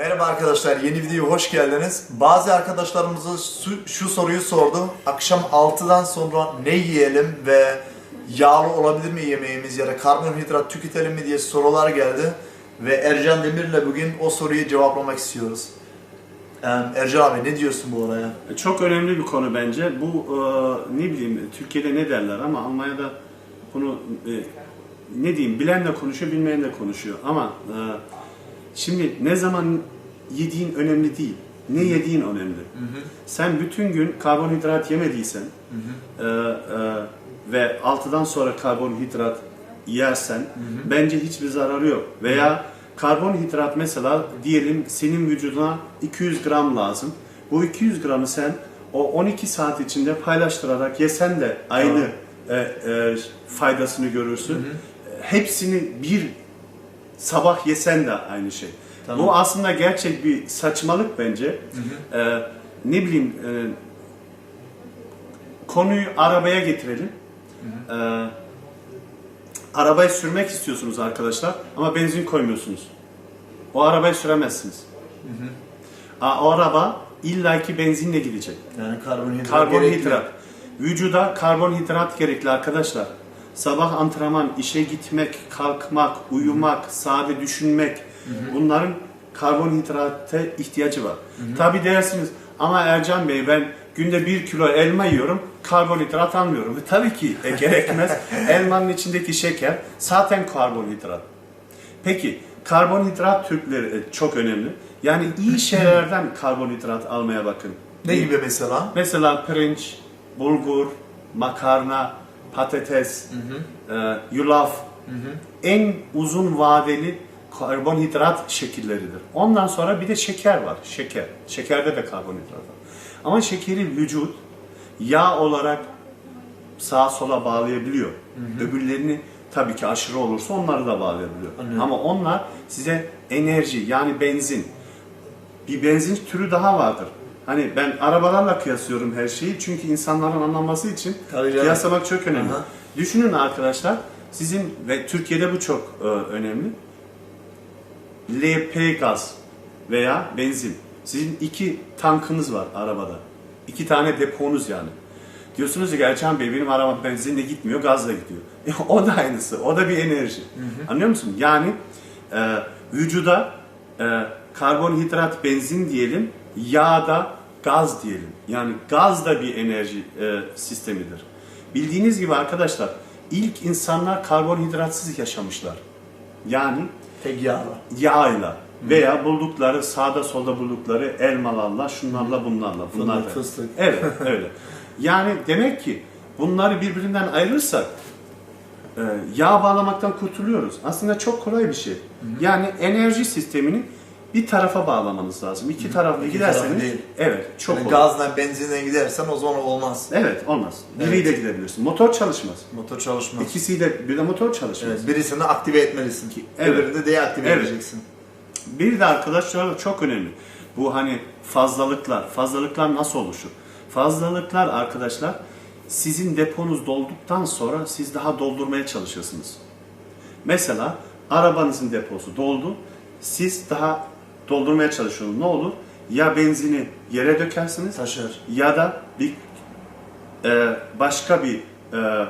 Merhaba arkadaşlar, yeni videoya hoş geldiniz. Bazı arkadaşlarımız şu, soruyu sordu. Akşam 6'dan sonra ne yiyelim ve yağlı olabilir mi yemeğimiz ya da karbonhidrat tüketelim mi diye sorular geldi. Ve Ercan Demir'le bugün o soruyu cevaplamak istiyoruz. Ercan abi ne diyorsun bu olaya? Çok önemli bir konu bence. Bu e, ne bileyim Türkiye'de ne derler ama Almanya'da bunu e, ne diyeyim bilen de konuşuyor, bilmeyen de konuşuyor. Ama e, şimdi ne zaman yediğin önemli değil. Ne yediğin önemli. Sen bütün gün karbonhidrat yemediysen e, e, ve 6'dan sonra karbonhidrat yersen bence hiçbir zararı yok. Veya karbonhidrat mesela diyelim senin vücuduna 200 gram lazım. Bu 200 gramı sen o 12 saat içinde paylaştırarak yesen de aynı e, e, faydasını görürsün. Hepsini bir sabah yesen de aynı şey. Tamam. Bu aslında gerçek bir saçmalık bence. Ee, ne bileyim e, konuyu arabaya getirelim. Ee, arabayı sürmek istiyorsunuz arkadaşlar ama benzin koymuyorsunuz. O arabayı süremezsiniz. Aa, o araba illaki benzinle gidecek. Yani karbonhidrat, Karbonhidrat. gerekli. Vücuda karbonhidrat gerekli arkadaşlar. Sabah antrenman, işe gitmek, kalkmak, uyumak, sade düşünmek bunların karbonhidrata ihtiyacı var. Tabi dersiniz ama Ercan Bey ben günde bir kilo elma yiyorum, karbonhidrat almıyorum. E, tabii ki e, gerekmez. Elmanın içindeki şeker zaten karbonhidrat. Peki karbonhidrat türleri e, çok önemli. Yani iyi şeylerden karbonhidrat almaya bakın. Ne gibi mesela? Mesela pirinç, bulgur, makarna, patates, e, yulaf en uzun vadeli karbonhidrat şekilleridir. Ondan sonra bir de şeker var. Şeker. Şekerde de karbonhidrat var. Ama şekeri vücut yağ olarak sağa sola bağlayabiliyor. Öbürlerini tabii ki aşırı olursa onları da bağlayabiliyor. Anlıyorum. Ama onlar size enerji yani benzin bir benzin türü daha vardır. Hani ben arabalarla kıyaslıyorum her şeyi çünkü insanların anlaması için Tabii canım. kıyaslamak çok önemli. Aha. Düşünün arkadaşlar sizin ve Türkiye'de bu çok e, önemli. LP gaz veya benzin. Sizin iki tankınız var arabada. İki tane deponuz yani. Diyorsunuz ki Erçan Bey benim arabam benzinle gitmiyor, gazla gidiyor. E, o da aynısı. O da bir enerji. Anlıyor musun? Yani e, vücuda e, karbonhidrat benzin diyelim, yağda gaz diyelim. Yani gaz da bir enerji e, sistemidir. Bildiğiniz gibi arkadaşlar ilk insanlar karbonhidratsız yaşamışlar. Yani Tek yağlı. yağıyla veya buldukları sağda solda buldukları elmalarla, şunlarla bunlarla. Bunlar Fındık, fıstık. Evet, öyle. Yani demek ki bunları birbirinden ayırırsak e, yağ bağlamaktan kurtuluyoruz. Aslında çok kolay bir şey. Yani enerji sistemini bir tarafa bağlamanız lazım. İki taraflı İki giderseniz değil. evet çok Yani kolay. gazla benzinle gidersen o zaman olmaz. Evet olmaz. Evet. Biriyle gidebilirsin. Motor çalışmaz. Motor çalışmaz. İkisiyle bir de motor çalışmaz. Evet, birisini aktive etmelisin ki. Evet. Öbürünü de deaktive Evet. edeceksin. Bir de arkadaşlar çok önemli. Bu hani fazlalıklar. Fazlalıklar nasıl oluşur? Fazlalıklar arkadaşlar sizin deponuz dolduktan sonra siz daha doldurmaya çalışırsınız. Mesela arabanızın deposu doldu. Siz daha doldurmaya çalışıyorsunuz. Ne olur? Ya benzini yere dökersiniz Taşır. ya da bir e, başka bir e,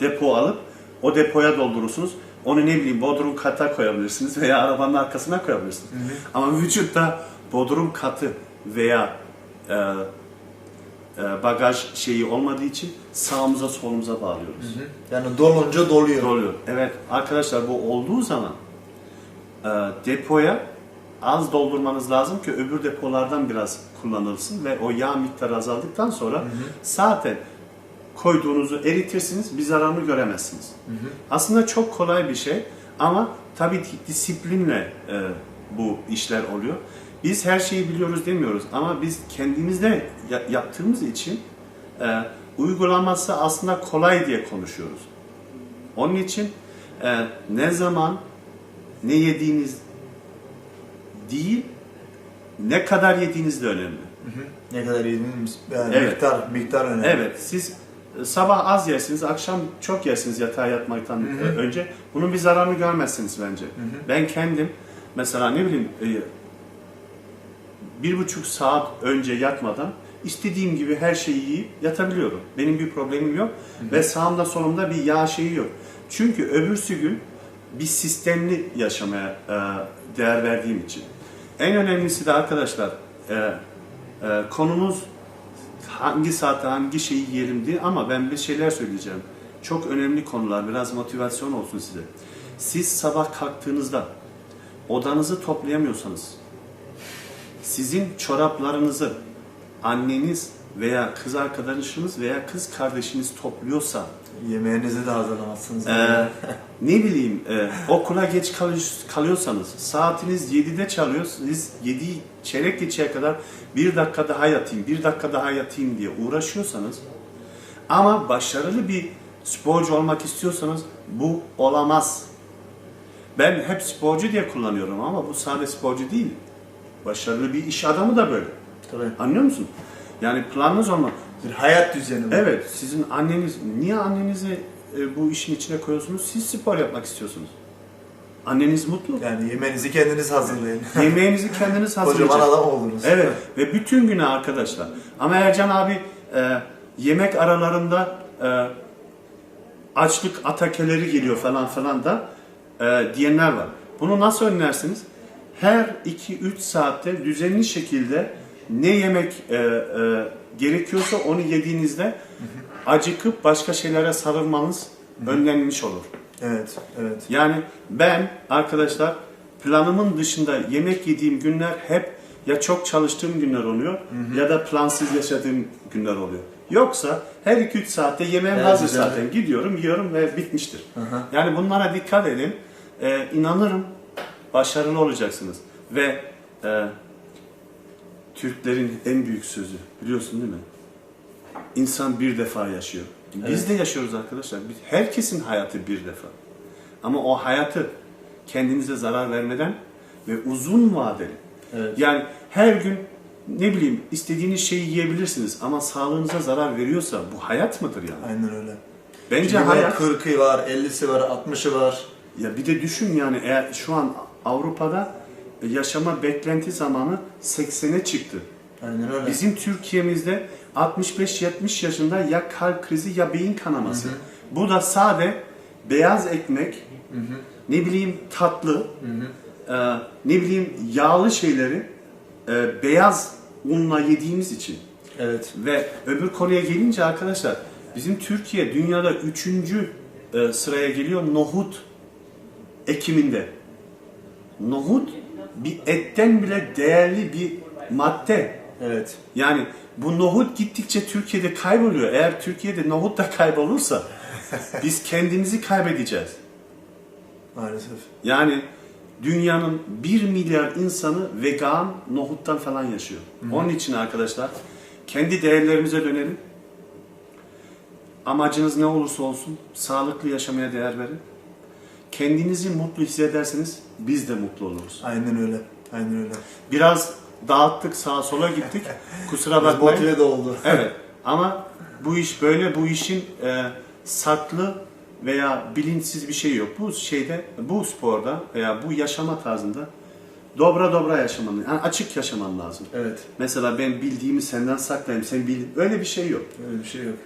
depo alıp o depoya doldurursunuz. Onu ne bileyim bodrum kata koyabilirsiniz veya arabanın arkasına koyabilirsiniz. Ama vücutta bodrum katı veya e, e, bagaj şeyi olmadığı için sağımıza solumuza bağlıyoruz. Yani dolunca doluyor. Doluyor. Evet arkadaşlar bu olduğu zaman e, depoya az doldurmanız lazım ki öbür depolardan biraz kullanılsın ve o yağ miktarı azaldıktan sonra zaten koyduğunuzu eritirsiniz bir zararını göremezsiniz. Aslında çok kolay bir şey ama tabii disiplinle e, bu işler oluyor. Biz her şeyi biliyoruz demiyoruz ama biz kendimizde ya- yaptığımız için e, uygulaması aslında kolay diye konuşuyoruz. Onun için e, ne zaman ne yediğiniz değil, ne kadar yediğiniz de önemli. Ne kadar yediğiniz yani Evet. miktar, miktar önemli. Evet, siz e, sabah az yersiniz, akşam çok yersiniz yatağa yatmaktan e, önce. Bunun bir zararını görmezsiniz bence. Ben kendim mesela ne bileyim e, bir buçuk saat önce yatmadan istediğim gibi her şeyi yiyip yatabiliyorum. Benim bir problemim yok ve sağımda solumda bir yağ şeyi yok. Çünkü öbürsü gün bir sistemli yaşamaya değer verdiğim için. En önemlisi de arkadaşlar e, e, konumuz hangi saatte hangi şeyi yiyelim diye ama ben bir şeyler söyleyeceğim. Çok önemli konular, biraz motivasyon olsun size. Siz sabah kalktığınızda odanızı toplayamıyorsanız, sizin çoraplarınızı anneniz veya kız arkadaşınız veya kız kardeşiniz topluyorsa, Yemeğinizi de hazırlamazsınız. ee, ne bileyim e, okula geç kalıyorsanız saatiniz 7'de çalıyor siz 7 çeyrek geçeye kadar bir dakika daha yatayım bir dakika daha yatayım diye uğraşıyorsanız ama başarılı bir sporcu olmak istiyorsanız bu olamaz. Ben hep sporcu diye kullanıyorum ama bu sadece sporcu değil. Başarılı bir iş adamı da böyle. Tabii. Anlıyor musun? Yani planınız olmak. Bir hayat düzeni bu. Evet, sizin anneniz, niye annenizi e, bu işin içine koyuyorsunuz? Siz spor yapmak istiyorsunuz. Anneniz mutlu. Yani yemeğinizi kendiniz hazırlayın. Yemeğinizi kendiniz Kocaman hazırlayacaksınız. adam oldunuz. Evet ve bütün günü arkadaşlar. Ama Ercan abi e, yemek aralarında e, açlık atakeleri geliyor falan falan da e, diyenler var. Bunu nasıl önlersiniz? Her 2-3 saatte düzenli şekilde ne yemek e, e, gerekiyorsa onu yediğinizde acıkıp başka şeylere sarılmanız önlenmiş olur. Evet, evet. Yani ben arkadaşlar planımın dışında yemek yediğim günler hep ya çok çalıştığım günler oluyor ya da plansız yaşadığım günler oluyor. Yoksa her 2-3 saatte yemeğim Evet, hazır zaten. Gidiyorum, yiyorum ve bitmiştir. hı. Yani bunlara dikkat edin. Ee, inanırım başarılı olacaksınız. Ve e, Türklerin en büyük sözü biliyorsun değil mi? İnsan bir defa yaşıyor. Biz Evet. de yaşıyoruz arkadaşlar. Biz, herkesin hayatı bir defa. Ama o hayatı kendinize zarar vermeden ve uzun vadeli. Evet. Yani her gün ne bileyim istediğiniz şeyi yiyebilirsiniz ama sağlığınıza zarar veriyorsa bu hayat mıdır yani? Aynen öyle. Bence Çünkü hayat 40'ı var, 50'si var, 60'ı var. ya bir de düşün yani eğer şu an Avrupa'da yaşama beklenti zamanı 80'e çıktı. Aynen öyle. Bizim Türkiye'mizde 65-70 yaşında ya kalp krizi ya beyin kanaması. Bu da sade beyaz ekmek, ne bileyim tatlı, e, ne bileyim yağlı şeyleri e, beyaz unla yediğimiz için. Evet. Ve öbür konuya gelince arkadaşlar bizim Türkiye dünyada üçüncü e, sıraya geliyor nohut ekiminde. Nohut bir etten bile değerli bir madde. Evet. Yani bu nohut gittikçe Türkiye'de kayboluyor. Eğer Türkiye'de nohut da kaybolursa biz kendimizi kaybedeceğiz. Maalesef. Yani dünyanın 1 milyar insanı vegan nohuttan falan yaşıyor. Onun için arkadaşlar kendi değerlerimize dönelim. Amacınız ne olursa olsun sağlıklı yaşamaya değer verin. Kendinizi mutlu hissederseniz biz de mutlu oluruz. Aynen öyle. Aynen öyle. Biraz dağıttık sağa sola gittik. Kusura bakmayın. motive de oldu. Evet ama bu iş böyle bu işin e, saklı veya bilinçsiz bir şey yok. Bu şeyde bu sporda veya bu yaşama tarzında dobra dobra yaşaman, yani açık yaşaman lazım. Evet. Mesela ben bildiğimi senden saklayayım, sen bil öyle bir şey yok. Öyle bir şey yok.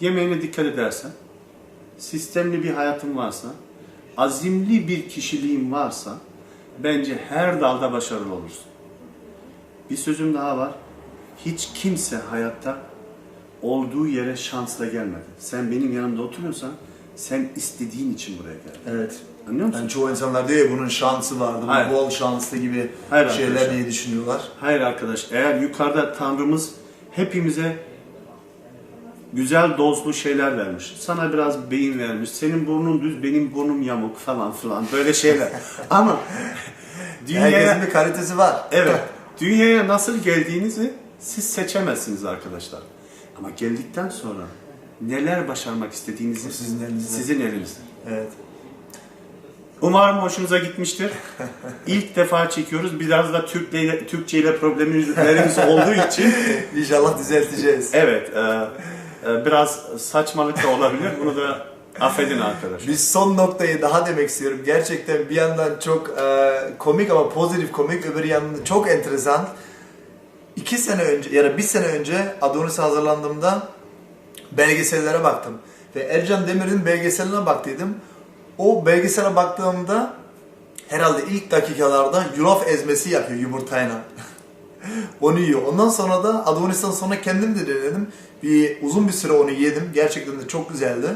Yemeğine dikkat edersen, sistemli bir hayatın varsa, azimli bir kişiliğin varsa bence her dalda başarılı olursun. Bir sözüm daha var. Hiç kimse hayatta olduğu yere şansla gelmedi. Sen benim yanımda oturuyorsan sen istediğin için buraya geldin. Evet. Anlıyor musun? Yani çoğu insan diyor ya bunun şansı vardı, bu Hayır. bol şanslı gibi Hayır şeyler arkadaşlar. diye düşünüyorlar. Hayır arkadaş, eğer yukarıda Tanrımız hepimize güzel dozlu şeyler vermiş. Sana biraz beyin vermiş. Senin burnun düz, benim burnum yamuk falan filan böyle şeyler. Ama dünyaya Herkesin bir kalitesi var. evet, dünyaya nasıl geldiğinizi siz seçemezsiniz arkadaşlar. Ama geldikten sonra neler başarmak istediğinizi sizin elinizde. Sizin elinizde. Evet. Umarım hoşunuza gitmiştir. İlk defa çekiyoruz. Biraz da Türkçe, Türkçe ile problemlerimiz olduğu için İnşallah düzelteceğiz. evet e, biraz saçmalık da olabilir. Bunu da affedin arkadaşlar. Biz son noktayı daha demek istiyorum. Gerçekten bir yandan çok e, komik ama pozitif komik, öbür yandan çok enteresan. iki sene önce ya da bir sene önce Adonis hazırlandığımda belgesellere baktım. Ve Ercan Demir'in belgeseline baktıydım. O belgesele baktığımda herhalde ilk dakikalarda yulaf ezmesi yapıyor yumurtayla. onu yiyor. Ondan sonra da Adonis'ten sonra kendim de denedim. Bir uzun bir süre onu yedim. Gerçekten de çok güzeldi.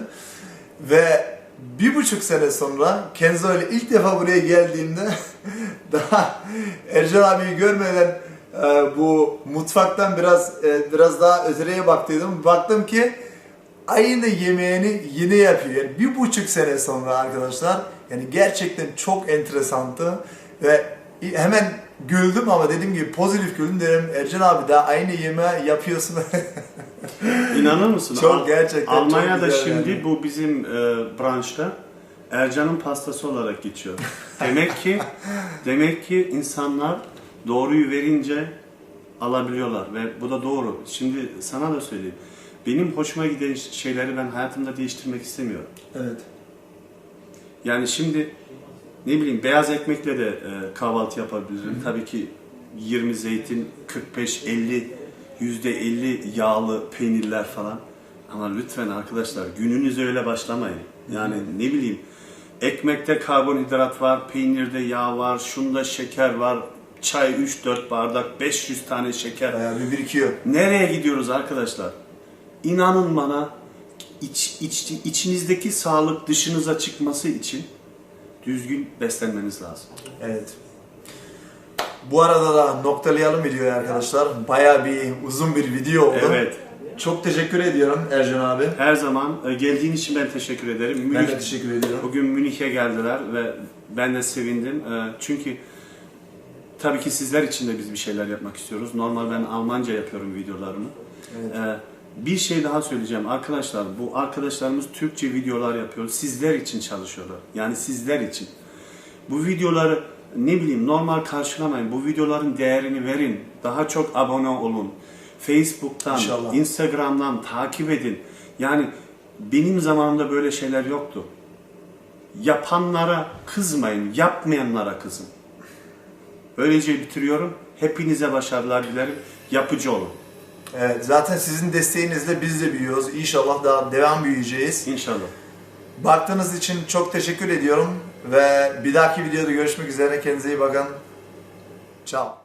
Ve bir buçuk sene sonra Kenzo ile ilk defa buraya geldiğimde daha Ercan abiyi görmeden e, bu mutfaktan biraz e, biraz daha öteye baktıydım. Baktım ki aynı yemeğini yine yapıyor. Yani bir buçuk sene sonra arkadaşlar yani gerçekten çok enteresandı ve hemen güldüm ama dediğim gibi pozitif güldüm dedim Ercan abi daha aynı yemeği yapıyorsun. İnanır mısın? Çok Al- gerçekten çok Almanya'da güzel şimdi yani. bu bizim e, branşta Ercan'ın pastası olarak geçiyor. Demek ki demek ki insanlar doğruyu verince alabiliyorlar ve bu da doğru. Şimdi sana da söyleyeyim. Benim hoşuma giden şeyleri ben hayatımda değiştirmek istemiyorum. evet. Yani şimdi ne bileyim beyaz ekmekle de e, kahvaltı yapabilirim. Tabii ki 20 zeytin, 45 50 yüzde 50 yağlı peynirler falan. Ama lütfen arkadaşlar gününüze öyle başlamayın. Yani ne bileyim ekmekte karbonhidrat var, peynirde yağ var, şunda şeker var, çay 3-4 bardak, 500 tane şeker. Bayağı bir birikiyor. Nereye gidiyoruz arkadaşlar? İnanın bana iç, iç, içinizdeki sağlık dışınıza çıkması için düzgün beslenmeniz lazım. Evet. Bu arada da noktalayalım videoyu arkadaşlar. Bayağı bir uzun bir video oldu. Evet. Çok teşekkür ediyorum Ercan abi. Her zaman e, geldiğin için ben teşekkür ederim. Ben Münih, de teşekkür ediyorum. bugün Münih'e geldiler ve ben de sevindim. E, Çünkü tabii ki sizler için de biz bir şeyler yapmak istiyoruz. Normal ben Almanca yapıyorum videolarımı. Evet. Ee, bir şey daha söyleyeceğim arkadaşlar. Bu arkadaşlarımız Türkçe videolar yapıyor. Sizler için çalışıyorlar. Yani sizler için. Bu videoları ne bileyim normal karşılamayın. Bu videoların değerini verin. Daha çok abone olun. Facebook'tan, İnşallah. Instagram'dan takip edin. Yani benim zamanımda böyle şeyler yoktu. Yapanlara kızmayın, yapmayanlara kızın. Böylece bitiriyorum. Hepinize başarılar dilerim. Yapıcı olun. Evet, zaten sizin desteğinizle biz de büyüyoruz. İnşallah daha devam büyüyeceğiz. İnşallah. Baktığınız için çok teşekkür ediyorum ve bir dahaki videoda görüşmek üzere. Kendinize iyi bakın. Ciao.